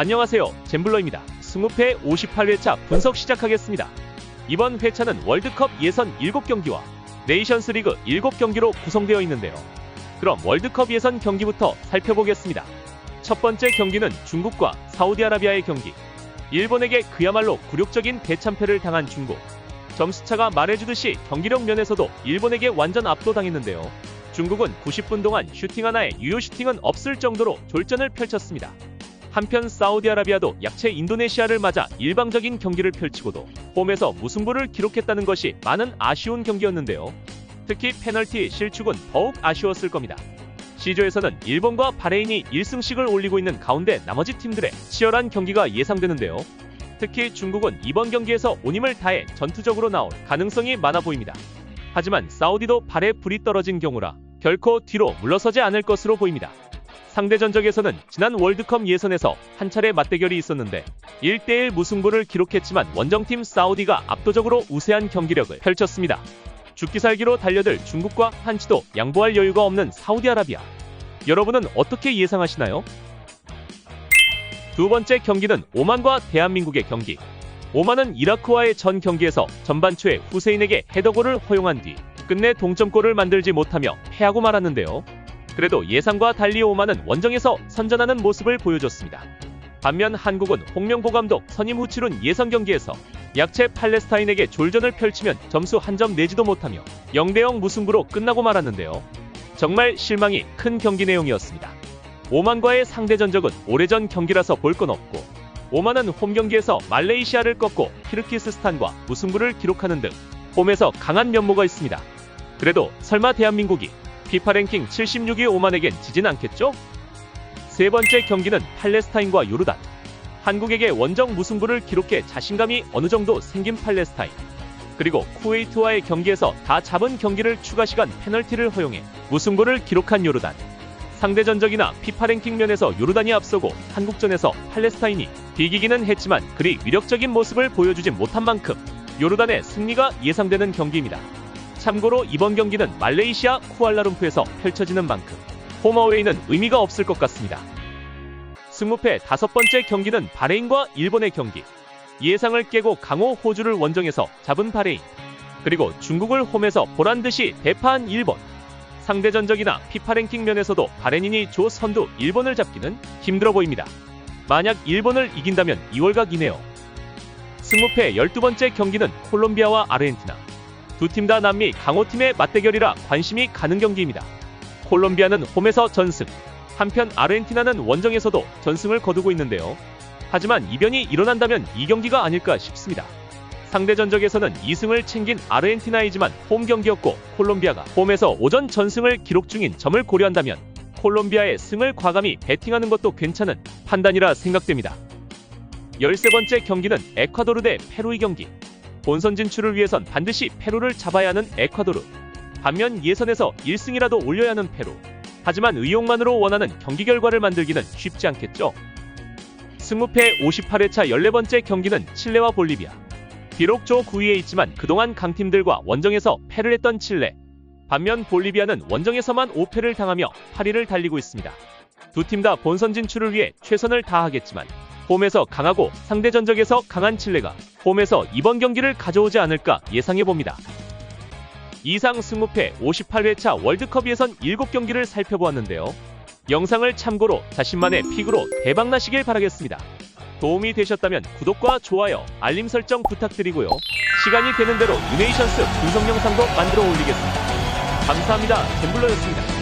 안녕하세요. 잼블러입니다. 20회 58회차 분석 시작하겠습니다. 이번 회차는 월드컵 예선 7경기와 네이션스 리그 7경기로 구성되어 있는데요. 그럼 월드컵 예선 경기부터 살펴보겠습니다. 첫 번째 경기는 중국과 사우디아라비아의 경기. 일본에게 그야말로 굴욕적인 대참패를 당한 중국. 점수차가 말해주듯이 경기력 면에서도 일본에게 완전 압도당했는데요. 중국은 90분 동안 슈팅 하나에 유효 슈팅은 없을 정도로 졸전을 펼쳤습니다. 한편 사우디아라비아도 약체 인도네시아를 맞아 일방적인 경기를 펼치고도 홈에서 무승부를 기록했다는 것이 많은 아쉬운 경기였는데요. 특히 페널티 실축은 더욱 아쉬웠을 겁니다. C조에서는 일본과 바레인이 1승씩을 올리고 있는 가운데 나머지 팀들의 치열한 경기가 예상되는데요. 특히 중국은 이번 경기에서 온 힘을 다해 전투적으로 나올 가능성이 많아 보입니다. 하지만 사우디도 발에 불이 떨어진 경우라 결코 뒤로 물러서지 않을 것으로 보입니다. 상대 전적에서는 지난 월드컵 예선에서 한 차례 맞대결이 있었는데 1대1 무승부를 기록했지만 원정팀 사우디가 압도적으로 우세한 경기력을 펼쳤습니다. 죽기 살기로 달려들 중국과 한치도 양보할 여유가 없는 사우디아라비아. 여러분은 어떻게 예상하시나요? 두 번째 경기는 오만과 대한민국의 경기. 오만은 이라크와의 전 경기에서 전반 초에 후세인에게 헤더골을 허용한 뒤 끝내 동점골을 만들지 못하며 패하고 말았는데요. 그래도 예상과 달리 오만은 원정에서 선전하는 모습을 보여줬습니다. 반면 한국은 홍명보 감독 선임 후 치룬 예선 경기에서 약체 팔레스타인에게 졸전을 펼치면 점수 한 점 내지도 못하며 0대0 무승부로 끝나고 말았는데요. 정말 실망이 큰 경기 내용이었습니다. 오만과의 상대 전적은 오래전 경기라서 볼 건 없고 오만은 홈 경기에서 말레이시아를 꺾고 키르기스스탄과 무승부를 기록하는 등 홈에서 강한 면모가 있습니다. 그래도 설마 대한민국이 피파 랭킹 76위 오만에겐 지진 않겠죠? 세 번째 경기는 팔레스타인과 요르단. 한국에게 원정 무승부를 기록해 자신감이 어느 정도 생긴 팔레스타인. 그리고 쿠웨이트와의 경기에서 다 잡은 경기를 추가 시간 페널티를 허용해 무승부를 기록한 요르단. 상대 전적이나 피파 랭킹 면에서 요르단이 앞서고 한국전에서 팔레스타인이 비기기는 했지만 그리 위력적인 모습을 보여주진 못한 만큼 요르단의 승리가 예상되는 경기입니다. 참고로 이번 경기는 말레이시아 쿠알라룸푸에서 펼쳐지는 만큼 홈어웨이는 의미가 없을 것 같습니다. 승무패 다섯 번째 경기는 바레인과 일본의 경기. 예상을 깨고 강호 호주를 원정에서 잡은 바레인. 그리고 중국을 홈에서 보란 듯이 대파한 일본. 상대 전적이나 피파 랭킹 면에서도 바레인이 조 선두 일본을 잡기는 힘들어 보입니다. 만약 일본을 이긴다면 2월각이네요. 승무패 12번째 경기는 콜롬비아와 아르헨티나. 두 팀 다 남미 강호팀의 맞대결이라 관심이 가는 경기입니다. 콜롬비아는 홈에서 전승, 한편 아르헨티나는 원정에서도 전승을 거두고 있는데요. 하지만 이변이 일어난다면 이 경기가 아닐까 싶습니다. 상대 전적에서는 2승을 챙긴 아르헨티나이지만 홈 경기였고 콜롬비아가 홈에서 오전 전승을 기록 중인 점을 고려한다면 콜롬비아의 승을 과감히 베팅하는 것도 괜찮은 판단이라 생각됩니다. 13번째 경기는 에콰도르 대 페루의 경기. 본선 진출을 위해선 반드시 페루를 잡아야 하는 에콰도르. 반면 예선에서 1승이라도 올려야 하는 페루. 하지만 의욕만으로 원하는 경기 결과를 만들기는 쉽지 않겠죠. 승무패 58회차 14번째 경기는 칠레와 볼리비아. 비록 조 9위에 있지만 그동안 강팀들과 원정에서 패를 했던 칠레. 반면 볼리비아는 원정에서만 5패를 당하며 8위를 달리고 있습니다. 두 팀 다 본선 진출을 위해 최선을 다하겠지만 홈에서 강하고 상대 전적에서 강한 칠레가 홈에서 이번 경기를 가져오지 않을까 예상해 봅니다. 이상 승무패 58회차 월드컵 예선 7경기를 살펴보았는데요. 영상을 참고로 자신만의 픽으로 대박나시길 바라겠습니다. 도움이 되셨다면 구독과 좋아요, 알림 설정 부탁드리고요. 시간이 되는 대로 유네이션스 분석 영상도 만들어 올리겠습니다. 감사합니다. 잼블러였습니다.